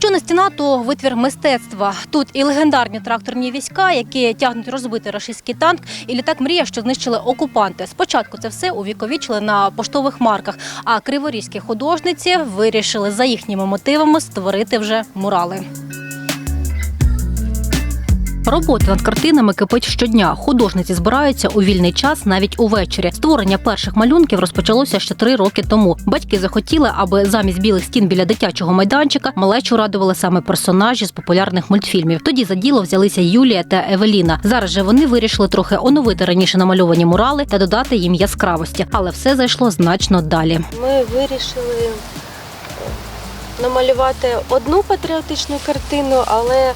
Якщо не стіна, то витвір мистецтва. Тут і легендарні тракторні війська, які тягнуть розбитий рашистський танк, і літак мрія, що знищили окупанти. Спочатку це все увіковічили на поштових марках. А криворізькі художниці вирішили за їхніми мотивами створити вже мурали. Робота над картинами кипить щодня. Художниці збираються у вільний час навіть увечері. Створення перших малюнків розпочалося ще три роки тому. Батьки захотіли, аби замість білих стін біля дитячого майданчика малечу радували саме персонажі з популярних мультфільмів. Тоді за діло взялися Юлія та Евеліна. Зараз же вони вирішили трохи оновити раніше намальовані мурали та додати їм яскравості, але все зайшло значно далі. Ми вирішили е, намалювати одну патріотичну картину, але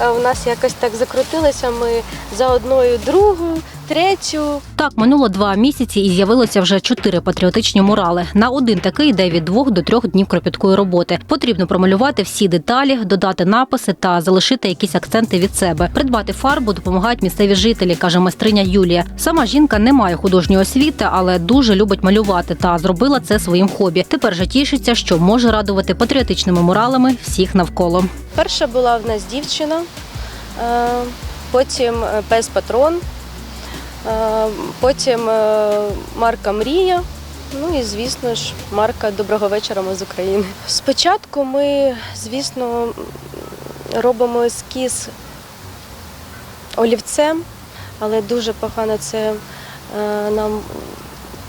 у нас якось так закрутилося. Ми за одною другу, третю. Так минуло два місяці і з'явилося вже чотири патріотичні мурали. На один такий йде від двох до трьох днів кропіткої роботи. Потрібно промалювати всі деталі, додати написи та залишити якісь акценти від себе. Придбати фарбу допомагають місцеві жителі, каже майстриня Юлія. Сама жінка не має художньої освіти, але дуже любить малювати та зробила це своїм хобі. Тепер же тішиться, що може радувати патріотичними муралами всіх навколо. Перша була в нас дівчина, е, потім е, пес патрон, потім е, марка Мрія. Ну і звісно ж, марка Доброго вечора ми з України. Спочатку ми, звісно, робимо ескіз олівцем, але дуже погано це е, нам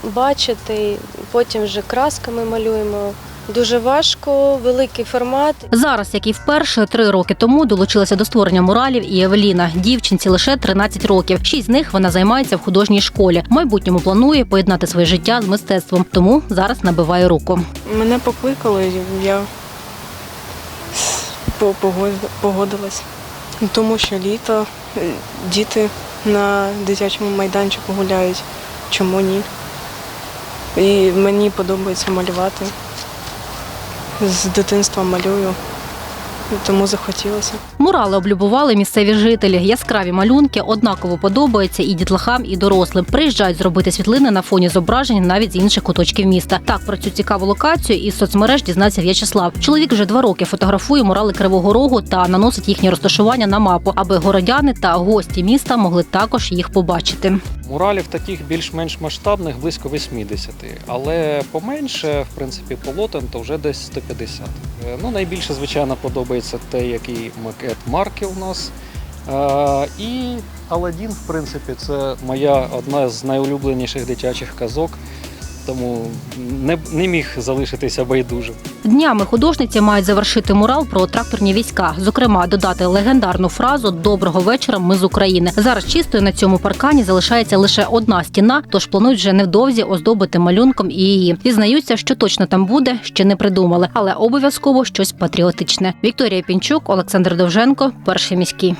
бачити. Потім вже красками малюємо. Дуже важко, великий формат. Зараз, як і вперше, три роки тому долучилася до створення муралів і Евеліна. Дівчинці лише 13 років. Шість з них вона займається в художній школі. В майбутньому планує поєднати своє життя з мистецтвом, тому зараз набиває руку. Мене покликали, я по- погодилась. Тому що літо, е, діти на дитячому майданчику гуляють. Чому ні? І мені подобається малювати. З дитинства малюю, тому захотілося. Мурали облюбували місцеві жителі. Яскраві малюнки однаково подобаються і дітлахам, і дорослим. Приїжджають зробити світлини на фоні зображень навіть з інших куточків міста. Так про цю цікаву локацію із соцмереж дізнався В'ячеслав. Чоловік вже два роки фотографує мурали Кривого Рогу та наносить їхнє розташування на мапу, аби городяни та гості міста могли також їх побачити. Муралів таких більш-менш масштабних близько 80, але поменше, в принципі, полотен то вже десь 150. Е, Ну, найбільше, звичайно, подобається те, який макет марки у нас. Е, І Аладдін, в принципі, це моя одна з найулюбленіших дитячих казок, тому не, не міг залишитися байдужим. Днями художниці мають завершити мурал про тракторні війська, зокрема, додати легендарну фразу Доброго вечора, ми з України. Зараз чистою на цьому паркані залишається лише одна стіна, тож планують вже невдовзі оздобити малюнком і її. Дізнаються, що точно там буде, ще не придумали, але обов'язково щось патріотичне. Вікторія Пінчук, Олександр Довженко, перший міський.